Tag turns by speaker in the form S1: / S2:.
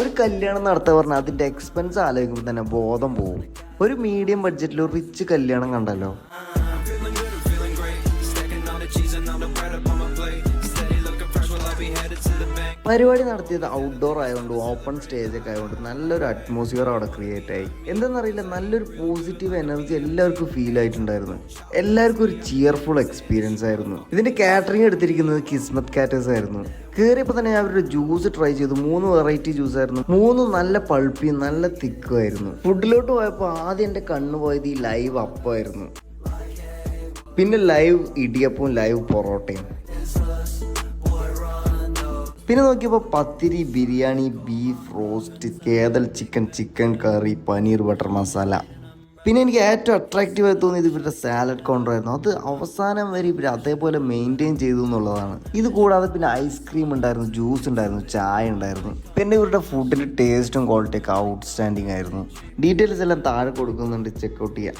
S1: ഒരു കല്യാണം നടത്തുക പറഞ്ഞാൽ അതിന്റെ എക്സ്പെൻസ് ആലോചിക്കുമ്പോൾ തന്നെ ബോധം പോകും ഒരു മീഡിയം ബഡ്ജറ്റിൽ ഒരു റിച്ച് കല്യാണം കണ്ടല്ലോ പരിപാടി നടത്തിയത് ഔട്ട്ഡോർ ആയതുകൊണ്ട് ഓപ്പൺ സ്റ്റേജ് ഒക്കെ ആയതുകൊണ്ട് നല്ലൊരു അറ്റ്മോസ്ഫിയർ അവിടെ ക്രിയേറ്റ് ആയി. എന്തെന്നറിയില്ല നല്ലൊരു പോസിറ്റീവ് എനർജി എല്ലാവർക്കും ഫീൽ ആയിട്ടുണ്ടായിരുന്നു. എല്ലാവർക്കും ഒരു ചിയർഫുൾ എക്സ്പീരിയൻസ് ആയിരുന്നു. ഇതിന്റെ കാറ്ററിംഗ് എടുത്തിരിക്കുന്നത് കിസ്മത് കാറ്റേഴ്സ് ആയിരുന്നു. കയറിയപ്പോൾ തന്നെ ഞാൻ അവരുടെ ജ്യൂസ് ട്രൈ ചെയ്തു. മൂന്ന് വെറൈറ്റി ജ്യൂസ് ആയിരുന്നു. മൂന്ന് നല്ല പൾപ്പിയും നല്ല തിക്കും ആയിരുന്നു ഫുഡിലോട്ട് പോയപ്പോൾ ആദ്യം എന്റെ കണ്ണു പോയത് ഈ ലൈവ് അപ്പമായിരുന്നു പിന്നെ ലൈവ് ഇടിയപ്പവും ലൈവ് പൊറോട്ടയും. പിന്നെ നോക്കിയപ്പോൾ pathiri biryani beef roast കേതൽ chicken chicken curry paneer butter masala പിന്നെ എനിക്ക് ഏറ്റവും അട്രാക്റ്റീവായി തോന്നിയത് ഇവരുടെ സാലഡ് കൗണ്ടർ ആയിരുന്നു. അത് അവസാനം വരെ ഇവർ അതേപോലെ മെയിന്റെയിൻ ചെയ്തു എന്നുള്ളതാണ്. ഇത് കൂടാതെ പിന്നെ ഐസ്ക്രീം ഉണ്ടായിരുന്നു ജ്യൂസ് ഉണ്ടായിരുന്നു ചായ ഉണ്ടായിരുന്നു. പിന്നെ ഇവരുടെ ഫുഡിന്റെ ടേസ്റ്റും ക്വാളിറ്റിയൊക്കെ ഔട്ട്സ്റ്റാൻഡിങ് ആയിരുന്നു. ഡീറ്റെയിൽസ് എല്ലാം താഴെ കൊടുക്കുന്നുണ്ട് ചെക്കൗട്ട് ചെയ്യാം